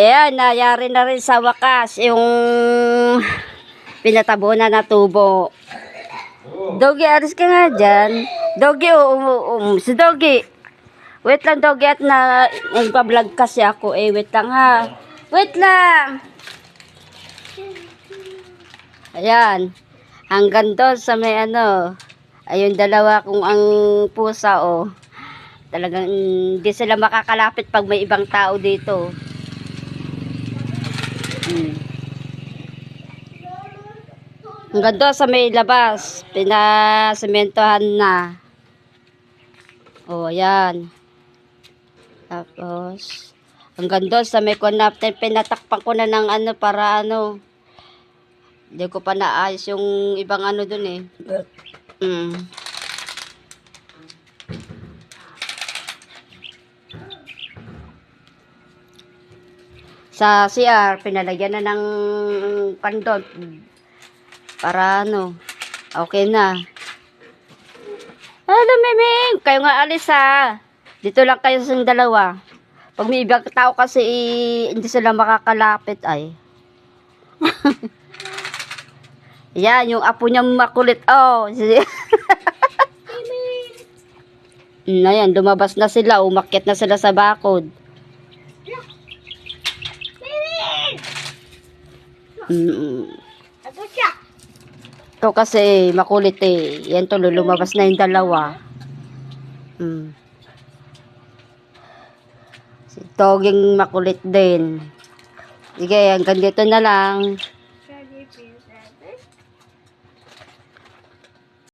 Ayan, nayari na rin sa wakas yung pinatabunan na tubo. Doggy, aris ka nga dyan. Doggy, um, um, si Doggy. Wait lang, Doggy, at na, nagpa-vlog kasi ako. Eh, wait lang ha. Wait lang. Ayan. Hanggang doon sa may ano. Ayun, dalawa kung ang pusa, oh. Talagang hindi sila makakalapit pag may ibang tao dito. Hmm. Hanggang doon sa may labas, pinasementohan na. O, ayan. Tapos, hanggang doon sa may kunap, pinatakpan ko na ng ano para ano. Hindi ko pa naayos yung ibang ano dun eh. Mm. Sa CR, pinalagyan na ng pandot. Para ano, okay na. Hello, Miming! Kayo nga alis ha. Dito lang kayo sa dalawa. Pag may ibang tao kasi eh, hindi sila makakalapit ay. Yan, yung apo niya makulit. Oh, Ayan, lumabas na sila. Umakyat na sila sa bakod. Mm. Ito kasi makulit eh. Yan to, lumabas na yung dalawa. Mm. Si Toging makulit din. Sige, hanggang dito na lang.